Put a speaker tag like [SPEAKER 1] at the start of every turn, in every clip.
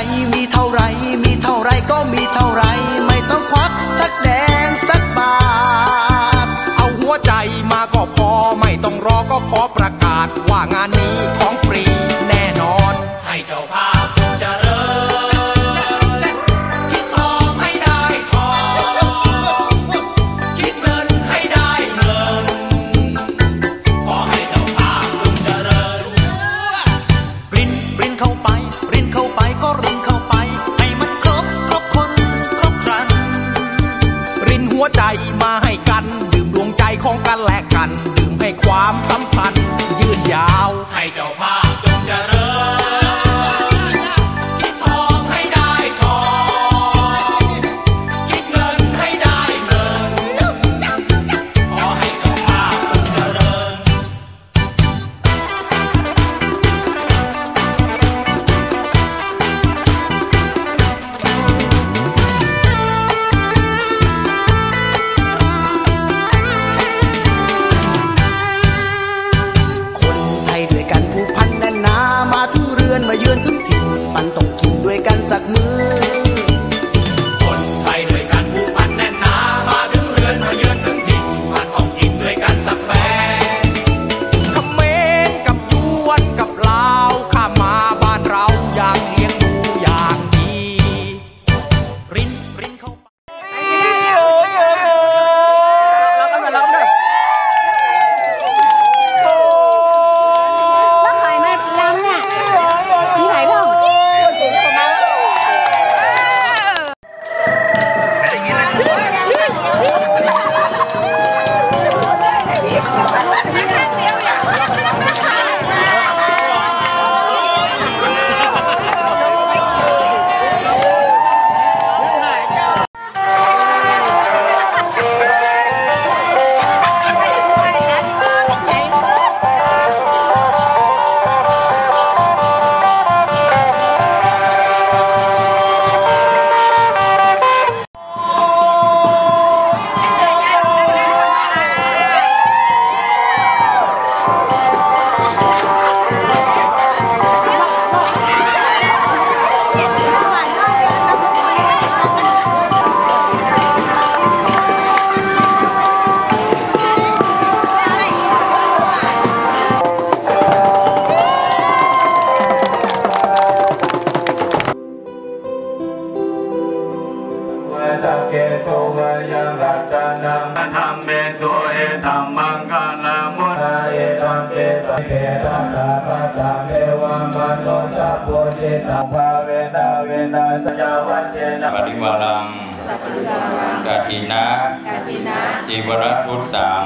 [SPEAKER 1] ไมีเท่า
[SPEAKER 2] ไร มีเท่าไรก็มีเท่าไร ไม่ต้องควักสักแดงสักบา
[SPEAKER 1] ท เอาหัวใจมา
[SPEAKER 2] ก็พอ ไม่ต้องรอก็ขอ
[SPEAKER 1] ประกาศว่างานนี้ของ ดื่
[SPEAKER 2] มให้ความสัมพันธ์ยืนยา
[SPEAKER 3] วให้เจ้าภาพ
[SPEAKER 4] วยรัตนังธรรมเมสุเอตัมมังกาลามุนาเอตัมเปสเกตังตาปะตังเอวามันโตจัปุจิตังภาเวนาเวนาสยาวัจเจนะ
[SPEAKER 5] ปริวารังกาทินะ
[SPEAKER 3] จี
[SPEAKER 5] วรพุทสัง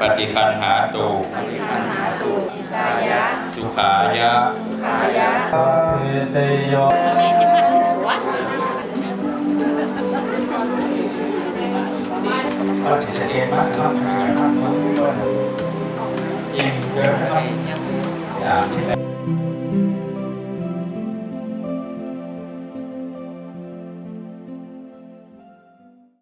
[SPEAKER 5] ปฏิคันหาตุสุขายะ
[SPEAKER 4] เทโย
[SPEAKER 5] 你这个店吧，看看吧，你这个店。